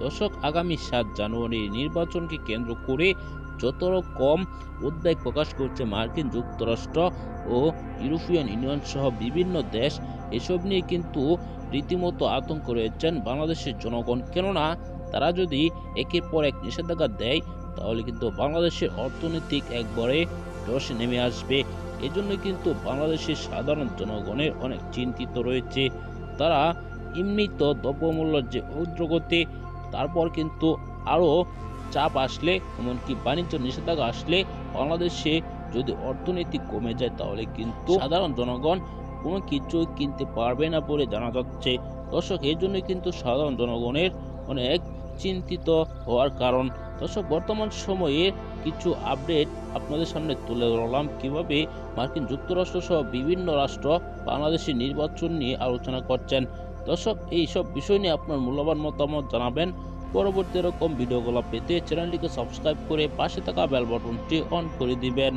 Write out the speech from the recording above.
দর্শক আগামী সাত জানুয়ারি নির্বাচনকে কেন্দ্র করে যত রকম উদ্বেগ প্রকাশ করছে মার্কিন যুক্তরাষ্ট্র ও ইউরোপিয়ান ইউনিয়ন সহ বিভিন্ন দেশ, এসব নিয়ে কিন্তু রীতিমতো আতঙ্ক রয়েছেন বাংলাদেশের জনগণ। কেননা তারা যদি একের পর এক নিষেধাজ্ঞা দেয়, তাহলে কিন্তু বাংলাদেশের অর্থনৈতিক একবারে ধসে নেমে আসবে। এজন্য কিন্তু বাংলাদেশের সাধারণ জনগণের অনেক চিন্তিত রয়েছে। তারা এমনিত দ্রব্যমূল্যের যে উদ্রগতি তারপর কিন্তু আরও চাপ আসলে, এমনকি বাণিজ্য নিষেধাজ্ঞা আসলে বাংলাদেশে যদি অর্থনীতি কমে যায় তাহলে কিন্তু সাধারণ জনগণ কোনো কিছু কিনতে পারবে না বলে জানা যাচ্ছে। দর্শক, এই জন্য কিন্তু সাধারণ জনগণের অনেক চিন্তিত হওয়ার কারণ। দর্শক, বর্তমান সময়ে কিছু আপডেট আপনাদের সামনে তুলে ধরলাম। কীভাবে মার্কিন যুক্তরাষ্ট্র সহ বিভিন্ন রাষ্ট্র বাংলাদেশের নির্বাচন নিয়ে আলোচনা করছেন দর্শক এই সব বিষয় নিয়ে আপনার মূল্যবান মতামত জানাবেন। পরবর্তী এরকম ভিডিওগুলো পেতে চ্যানেলটিকে সাবস্ক্রাইব করে পাশে থাকা বেল বাটনটি অন করে দিবেন।